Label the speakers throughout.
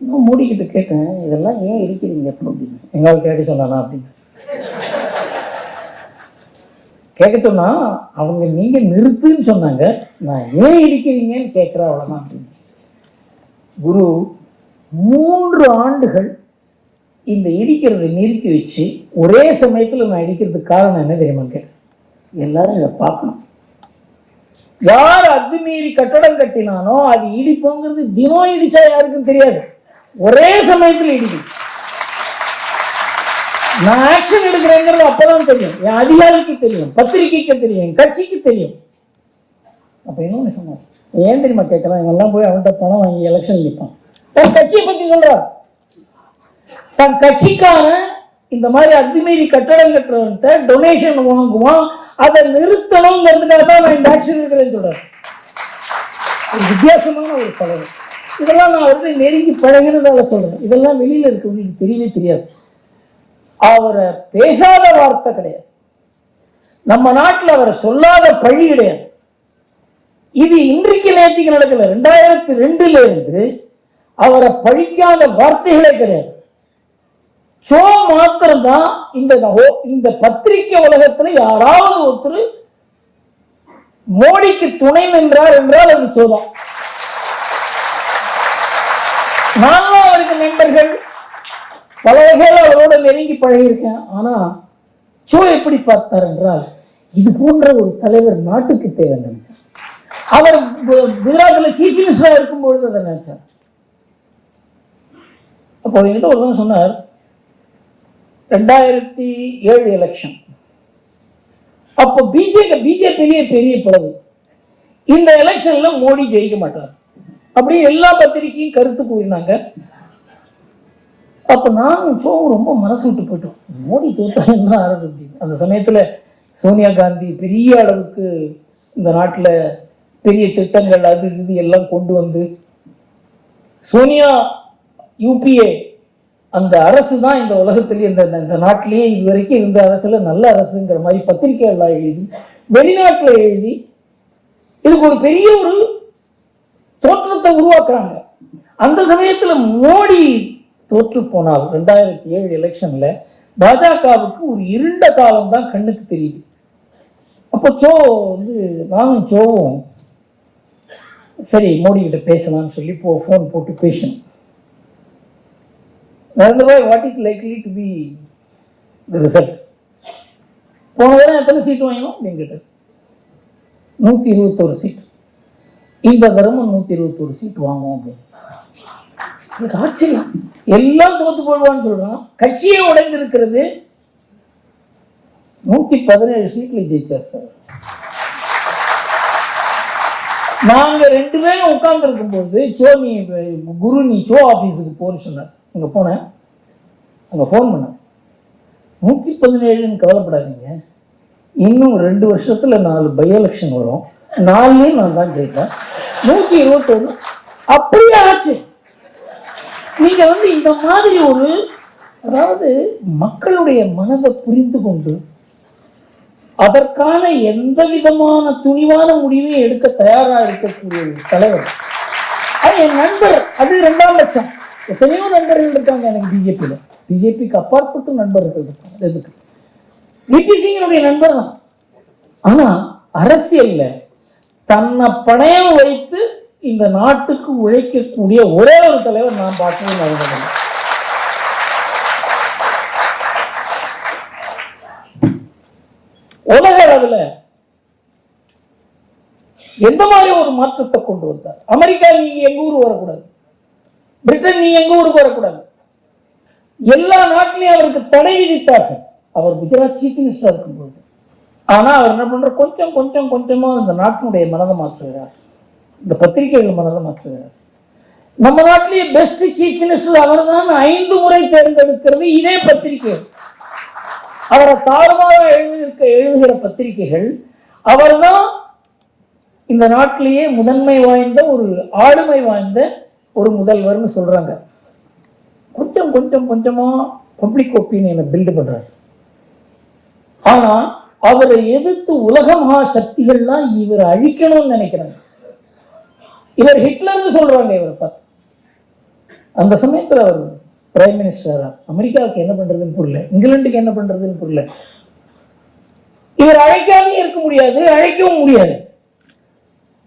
Speaker 1: நான் மூடிக்கிட்டு கேட்டேன் இதெல்லாம் ஏன் இருக்கிறீங்க அப்படின்னு. எங்களால் கேட்க சொன்னானா? அப்படின்னு. கேட்க சொன்னா அவங்க நீங்க நிறுத்துன்னு சொன்னாங்க. நான் ஏன் இருக்கிறீங்கன்னு கேட்குற அவ்வளோதான் அப்படின்னு. குரு மூன்று ஆண்டுகள் இந்த இடிக்கிறத நிறுத்தி வச்சு ஒரே சமயத்துல நான் இடிக்கிறதுக்கு காரணம் என்ன தெரியுமா கேட்டேன் எல்லாரும் இதை பார்க்கணும். யார் அத்துமீறி கட்டடம் கட்டினானோ அது இடிப்போங்கிறது தினம் இடிச்சா யாருக்கும் தெரியாது. ஒரே சமயத்துல இடிக்கும் நான் ஆக்ஷன் எடுக்கிறேங்கிறது அப்பதான் தெரியும். என் அதிகாரிக்கு தெரியும் பத்திரிகைக்கு தெரியும் என் கட்சிக்கு தெரியும். அப்படின்னு இன்னொன்னு சொன்னார்? ஏன் தெரியுமா கேட்கலாம் இவெல்லாம் போய் அவன்கிட்ட பணம் வாங்கி எலெக்ஷன் நிற்பான் தன் கட்சியை பத்தி சொல்றார் தன் கட்சிக்கான இந்த மாதிரி அத்துமீறி கட்டடம் கட்டுறவன்ட்ட டொனேஷன் வாங்குவான். அதை நிறுத்தணுங்கிறதுக்காக தான் நான் இந்த ஆக்ஷன் எடுக்கிறேன்னு சொல்றேன். வித்தியாசமான ஒரு தலைவர் இதெல்லாம் நான் வந்து நெருங்கி பழகிறதால சொல்றேன். இதெல்லாம் வெளியில இருக்கவங்களுக்கு தெரியவே தெரியாது. அவரை பேசாத வார்த்தை கிடையாது. நம்ம நாட்டில் அவரை சொல்லாத பழி கிடையாது. இது இன்றைக்கு நேற்றுக்கு நடக்கல. ரெண்டாயிரத்தி ரெண்டுல இருந்து அவரை பழிக்காத வார்த்தைகளே கிடையாது. ஷோ மாத்திரம்தான் இந்த இந்த பத்திரிகை உலகத்துல யாராவது ஒருத்தர் மோடிக்கு துணை நின்றார் என்றால் அது சோதான். நானும் அவருக்கு நண்பர்கள். பல வகையில் அவரோட நெருங்கி பழகியிருக்கேன். ஆனா ஷோ எப்படி பார்த்தார் என்றால் இது போன்ற ஒரு தலைவர் நாட்டுக்கு தேவை நினைச்சார் அவர் குஜராத்தில் சீஃப் மினிஸ்டராக இருக்கும்பொழுது அதை நினைச்சார். அப்போ என்கிட்ட ஒருத்தன் சொன்னார் ரெண்டாயிரத்தி ஏழு எலெக்ஷன் அப்போ பிஜேபி பிஜேபியிலேயே பெரிய பிளவு. இந்த எலெக்ஷன்ல மோடி ஜெயிக்க மாட்டார். அப்படியே எல்லா பத்திரிகையும் கருத்து கூறினாங்க. அப்ப நானும் இப்போ ரொம்ப மனசு விட்டு போயிட்டோம். மோடி தோத்தா என்ன ஆறது அப்படின்னு. அந்த சமயத்துல சோனியா காந்தி பெரிய அளவுக்கு இந்த நாட்டுல பெரிய திட்டங்கள் அது இது எல்லாம் கொண்டு வந்து சோனியா யூபிஏ அந்த அரசு தான் இந்த உலகத்திலேயே இந்த இந்த- நாட்டிலேயே இது வரைக்கும் இருந்த அரசுல நல்ல அரசுங்கிற மாதிரி பத்திரிகைகள்லாம் எழுதி வெளிநாட்டுல எழுதி இதுக்கு ஒரு பெரிய ஒரு தோற்றத்தை உருவாக்குறாங்க. அந்த சமயத்துல மோடி தோற்று போனால் ரெண்டாயிரத்தி ஏழு எலெக்ஷன்ல பாஜகவுக்கு ஒரு இருண்ட காலம் தான் கண்ணுக்கு தெரியுது. அப்போ சோ வந்து நானும் சோவும் சரி மோடி கிட்ட பேசலாம்னு சொல்லி போ ஃபோன் போட்டு பேசணும் Narendrabhai what is likely to be result போன வாரம் எத்தனை சீட் வாங்கினோம்? அப்படின்னு நூத்தி இருபத்தோரு சீட் இந்த தடவை நூத்தி இருபத்தி ஒரு சீட் வாங்குவோம் அப்படின்னு. எனக்கு ஆச்சரியம். எல்லாம் தோத்து போடுவான்னு சொல்றான். கட்சியே உடைந்திருக்கிறது. நூத்தி பதினேழு சீட்ல ஜெயிச்சார் சார். நாங்க ரெண்டு பேரும் உட்கார்ந்து இருக்கும்போது போது சோமி குரு நீ ஷோ ஆபீஸுக்கு போன்னு சொன்னார். அங்க போனேன். அங்க போன் பண்ணேன். நூத்தி பதினேழுன்னு கவலைப்படாதீங்க. இன்னும் ரெண்டு வருஷத்துல நாலு பை எலெக்ஷன் வரும். நாலுலயும் நான் தான் ஜெயிப்பேன். நூத்தி இருபத்தொன்னு. அப்படியே ஆச்சு. நீங்க வந்து இந்த மாதிரி ஒரு அதாவது மக்களுடைய மனதை புரிந்து கொண்டு அதற்கான எந்த விதமான துணிவான முடிவையும் எடுக்க தயாரா இருக்கக்கூடிய ஒரு தலைவர். அது என் நண்பர் அது இரண்டாம் லட்சம். எத்தனையோ நண்பர்கள் இருக்காங்க எனக்கு பிஜேபியில பிஜேபிக்கு அப்பாற்பட்டு நண்பர்கள் இருக்காங்க. எதுக்கு? விபி சிங்கனுடைய நண்பர் தான். ஆனா அரசியல்ல தன்னை பணையம் வைத்து இந்த நாட்டுக்கு உழைக்கக்கூடிய ஒரே ஒரு தலைவர் நான் பார்த்தது நரேந்திர மோடி உலக அளவில் எந்த மாதிரி ஒரு மாற்றத்தை கொண்டு வந்தார்? அமெரிக்கா நீங்க எங்க ஊர் வரக்கூடாது. பிரிட்டன் நீ எங்க ஊருக்கு வரக்கூடாது. எல்லா நாட்டிலையும் அவருக்கு தடை விதித்தார்கள் அவர் குஜராத் சீஃப் மினிஸ்டர் இருக்கும்போது. ஆனா அவர் என்ன பண்ற கொஞ்சம் கொஞ்சம் கொஞ்சமா இந்த நாட்டினுடைய மனதை மாற்றுகிறார். இந்த பத்திரிகைகள் மனதை மாற்றுகிறார். நம்ம நாட்டிலேயே பெஸ்ட் சீஃப் மினிஸ்டர் அவர் தான் ஐந்து முறை தேர்ந்தெடுக்கிறது இதே பத்திரிகை. அவரை தாழ்வாக எழுதியிருக்க எழுதுகிற பத்திரிகைகள் அவர்தான் இந்த நாட்டிலேயே முதன்மை வாய்ந்த ஒரு ஆளுமை வாய்ந்த ஒரு முதல்வர்னு சொல்றாங்க. கொஞ்சம் கொஞ்சம் கொஞ்சமா பப்ளிக் ஒப்பீனியனை பில்டு பண்றாரு. ஆனா அவரை எதிர்த்து உலக மகா சக்திகள்லாம் இவரை அழிக்கணும்னு நினைக்கிறாங்க. இவர் ஹிட்லர்னு சொல்றாங்க இவரை பார்த்து. அந்த சமயத்துல அவர் பிரைம் மினிஸ்டர் அமெரிக்காவுக்கு என்ன பண்றதுன்னு புரியல. இங்கிலாந்துக்கு என்ன பண்றதுன்னு புரியல. இவர் அழைக்காமே இருக்க முடியாது அழைக்கவும் முடியாது.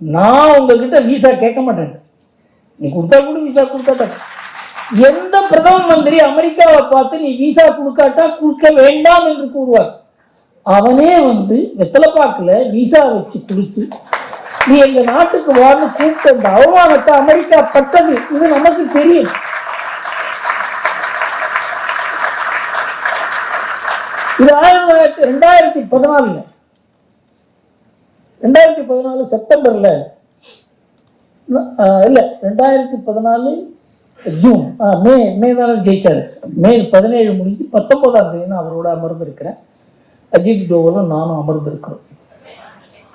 Speaker 1: நான் உங்ககிட்ட விசா கேட்க மாட்டேன். நீ கொடுத்தா கூட விசா கொடுக்காட்டா எந்த பிரதம மந்திரி அமெரிக்காவை பார்த்து நீ விசா கொடுக்காட்டா கொடுக்க வேண்டாம் என்று கூறுவார். அவனே வந்து வெத்தலைப்பாக்குல விசா வச்சு கொடுத்து நீ எங்க நாட்டுக்கு வான்னு கூப்பிட்ட அந்த அவமானத்தை அமெரிக்கா பட்டது. இது நமக்கு தெரியும். இது ஆயிரத்தி தொள்ளாயிரத்தி ரெண்டாயிரத்தி பதினாலுல ரெண்டாயிரத்தி பதினாலு செப்டம்பர்ல இல்ல ரெண்டாயிரத்தி பதினாலு ஜூன் ஆஹ் மே மே தானே ஜெயிச்சாரு. மே பதினேழு முடிஞ்சு பத்தொன்பதாம் தேதி நான் அவரோட அமர்ந்திருக்கிறேன் அஜித் டோவலும் நானும் அமர்ந்திருக்கிறோம்.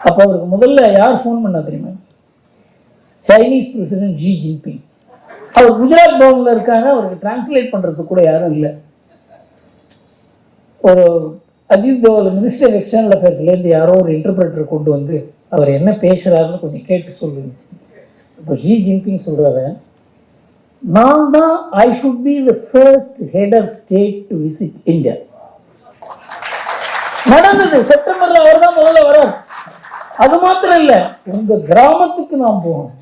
Speaker 1: அப்போ அவருக்கு முதல்ல யார் ஃபோன் பண்ணா தெரியுமா? சைனீஸ் பிரசிடென்ட் ஜி ஜின்பிங் அவர் குஜராத் பவனில் இருக்காங்க அவருக்கு டிரான்ஸ்லேட் பண்ணுறதுக்கு கூட யாரும் இல்லை. ஒரு அஜித் தோவல் மினிஸ்டர் எக்ஸ்டர்னல் அஃபேர்ஸ்லேருந்து யாரோ ஒரு இன்டர்பிரேட்டர் கொண்டு வந்து அவர் என்ன பேசுகிறாருன்னு கொஞ்சம் கேட்டு சொல்லுங்க. இப்போ ஜி ஜின்பிங் சொல்கிறாரு நான் தான் I should be the first head of state to visit India நடந்தது. செப்டம்பர்ல அவர் தான் முதல்ல வரார் அது மாத்திரம் இல்ல உங்க கிராமத்துக்கு நாம் போகணும்.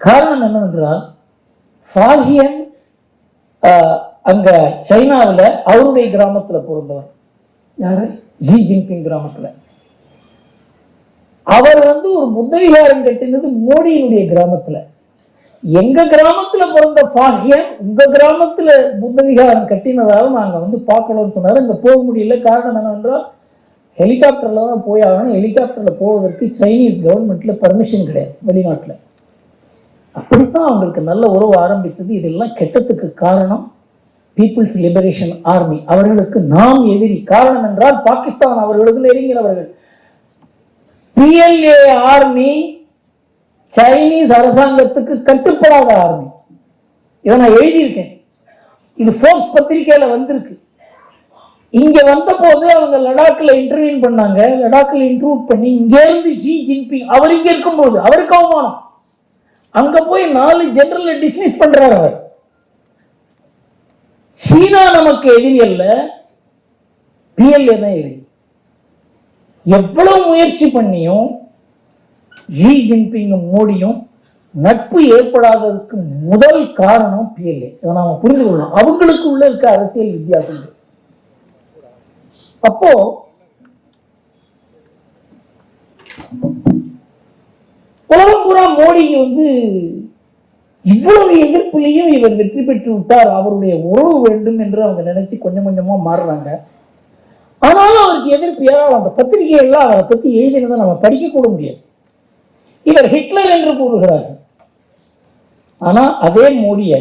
Speaker 1: காரணம் என்னவென்றால் சாகியன் ஆஹ், அங்க சைனாவுல அவருடைய கிராமத்துல பிறந்தவர். யாரு? ஜி ஜின்பிங் கிராமத்துல. அவர் வந்து ஒரு புத்த கட்டினது மோடியினுடைய கிராமத்துல. எங்க கிராமத்துல பிறந்த பாகியம் உங்க கிராமத்துல புத்த கட்டினதாக கட்டினதால நாங்க வந்து பார்க்கணும்னு சொன்னாரு. அங்க போக முடியல. காரணம் என்னவென்றால் ஹெலிகாப்டர்ல தான் போய் ஆகணும். ஹெலிகாப்டர்ல போவதற்கு சைனீஸ் கவர்மெண்ட்ல பர்மிஷன் கிடையாது வெளிநாட்டுல. அப்படித்தான் அவங்களுக்கு நல்ல உறவு ஆரம்பித்தது. இதெல்லாம் கெட்டத்துக்கு காரணம் பீப்புள்ஸ் லிபரேஷன் ஆர்மி அவர்களுக்கு நாம் எதிரி. காரணம் என்றால் பாகிஸ்தான் அவர்களுக்கு நெருங்கினவர்கள் பிஎல்ஏ ஆர்மி சைனீஸ் அரசாங்கத்துக்கு கட்டுப்படாத ஆர்மி இதை நான் எழுதியிருக்கேன். இது ஃபோர்ஸ் பத்திரிகையில வந்திருக்கு. இங்க வந்த போது அவங்க லடாக்ல இன்டர்வியூ பண்ணாங்க. லடாக்ல இன்டர்வியூ பண்ணி இங்க இருந்து ஜி ஜின்பிங் அவர் இங்க இருக்கும்போது அவருக்கு அவமானம். அங்க போய் நாலு ஜெனரல் டிஸ்மிஸ் பண்றாரு அவர். சீனா நமக்கு எதிரி அல்ல. பிஎல்ஏ தான் எதிரி. எவ்வளவு முயற்சி பண்ணியும் ஜி ஜின்பிங்கும் மோடியும் நட்பு ஏற்படாததற்கு முதல் காரணம் பிஎல்ஏ இதை நாம புரிந்து கொள்ளணும். அவங்களுக்கு உள்ள இருக்க அரசியல் வித்தியாசங்கள். அப்போ உலகம் பூரா மோடிக்கு வந்து இவ்வளவு எதிர்ப்புலையும் இவர் வெற்றி பெற்று விட்டார். அவருடைய உறவு வேண்டும் என்று அவங்க நினைச்சு கொஞ்சம் கொஞ்சமா மாறுறாங்க. ஆனாலும் அவருக்கு எதிர்ப்பு ஏராளம். அந்த பத்திரிகைகள்லாம் அவரை பத்தி எழுதினதை நம்ம படிக்க கூட முடியாது. இவர் ஹிட்லர் என்று கூறுகிறார். ஆனா அதே மோடியை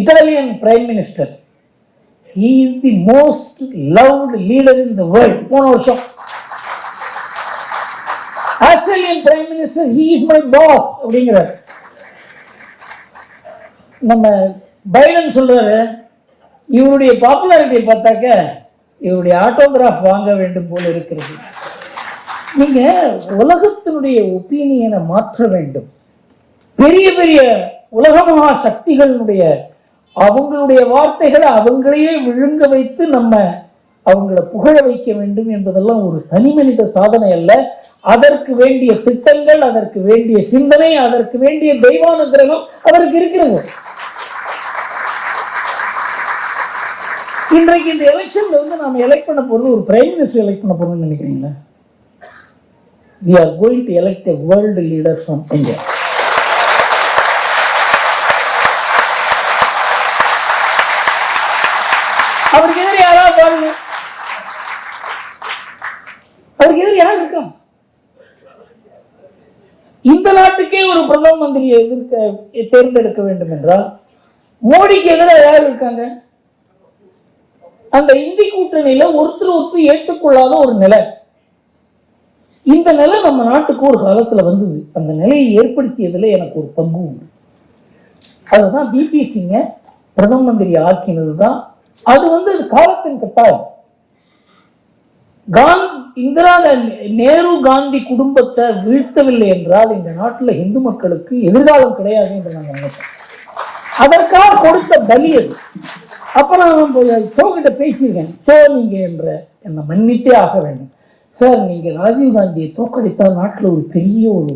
Speaker 1: Italian prime minister he is the most loved leader in the world. போன வருஷம். Australian prime minister he is my boss அப்படிங்கிறார். நம்ம பைடன் சொல்றாரு இவருடைய பாப்புலாரிட்டியை பார்த்தாக்க இவருடைய ஆட்டோகிராஃப் வாங்க வேண்டும் போல இருக்கிறது. நீங்க உலகத்தினுடைய ஒப்பீனியனை மாற்ற வேண்டும். பெரிய பெரிய உலக மகா சக்திகளுடைய அவங்களுடைய வார்த்தைகளை அவங்களையே விழுங்க வைத்து நம்ம அவங்கள புகழ வைக்க வேண்டும் என்பதெல்லாம் ஒரு தனி மனித சாதனை அல்ல. அதற்கு வேண்டிய திட்டங்கள் அதற்கு வேண்டிய சிந்தனை அதற்கு வேண்டிய தெய்வானுகிரகம் அதற்கு இருக்கிறது. இன்றைக்கு இந்த எலெக்ஷன்ல வந்து நாம எலெக்ட் பண்ண போறது ஒரு பிரைம் மினிஸ்டர் எலெக்ட் பண்ண போறோம்னு நினைக்கிறீங்களா? We are going to elect a world leader from India. அவருக்கு எதிரி யாராவது பாருங்க. அவருக்கு எதிரி யார் இருக்கா? இந்த நாட்டுக்கே ஒரு பிரதம மந்திரியை எதிர்க்க தேர்ந்தெடுக்க வேண்டும் என்றால் மோடிக்கு எதிராக யார் இருக்காங்க? அந்த இந்தி கூட்டணியில ஒருத்தர் ஒருத்தர் ஏற்றுக்கொள்ளாத ஒரு நிலை. இந்த நிலை நம்ம நாட்டுக்கு ஒரு காலத்துல வந்தது. அந்த நிலையை ஏற்படுத்தியதுல எனக்கு ஒரு பங்கு உண்டு. அதுதான் பிபி சிங்க பிரதம மந்திரி ஆக்கினது தான் அது வந்து அது காலத்தின் கட்டாயம். காந்தி இந்திரா நேரு காந்தி குடும்பத்தை வீழ்த்தவில்லை என்றால் இந்த நாட்டுல இந்து மக்களுக்கு எதிர்காலம் கிடையாது என்று நான் நினைச்சேன் அதற்காக கொடுத்த பலி அது. அப்ப நான் சோகிட்ட பேசியிருக்கேன். சோ நீங்க என்ற என்னை மன்னித்தே ஆக வேண்டும். சார் நீங்க ராஜீவ் காந்தியை நாட்டில் ஒரு பெரிய ஒரு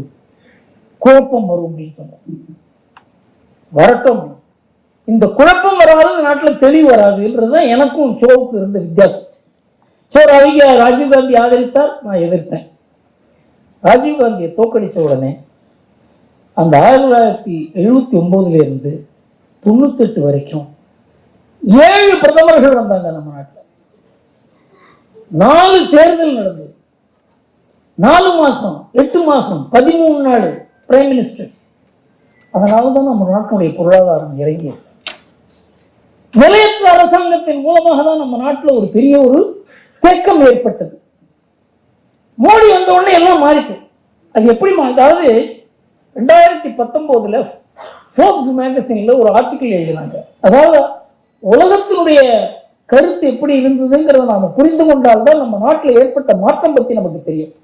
Speaker 1: குழப்பம் வரும் அப்படின்னு வரட்டும். இந்த குழப்பம் வராது நாட்டில் தெளிவு வராதுன்றதுதான் எனக்கும் ஷோவுக்கு இருந்த வித்தியாசம். ஸோ அவங்க ராஜீவ் ஆதரித்தால் ஆதரித்தார் நான் எதிர்த்தேன். ராஜீவ் காந்தியை தோக்கடித்த உடனே அந்த ஆயிரத்தி தொள்ளாயிரத்தி எழுபத்தி ஒன்பதுல இருந்து தொண்ணூத்தெட்டு வரைக்கும் ஏழு பிரதமர்கள் வந்தாங்க நம்ம நாட்டில். நாலு தேர்தல் நடந்தது. நாலு மாசம் எட்டு மாசம் பதிமூணு நாள் பிரைம் மினிஸ்டர் அதனால தான் நம்ம நாட்டினுடைய பொருளாதாரம் இறங்கி நிலையற்ற அரசாங்கத்தின் மூலமாக தான் நம்ம நாட்டில் ஒரு பெரிய ஒரு தேக்கம் ஏற்பட்டது. மோடி வந்த உடனே எல்லாம் மாறிச்சு அது எப்படி அதாவது ரெண்டாயிரத்தி பத்தொன்பதுல ஃபோர்ஸ் மேகசின்ல ஒரு ஆர்டிக்கிள் எழுதினாங்க. அதாவது உலகத்தினுடைய கருத்து எப்படி இருந்ததுங்கிறத நாம புரிந்து கொண்டால்தான் நம்ம நாட்டில் ஏற்பட்ட மாற்றம் பத்தி நமக்கு தெரியும்.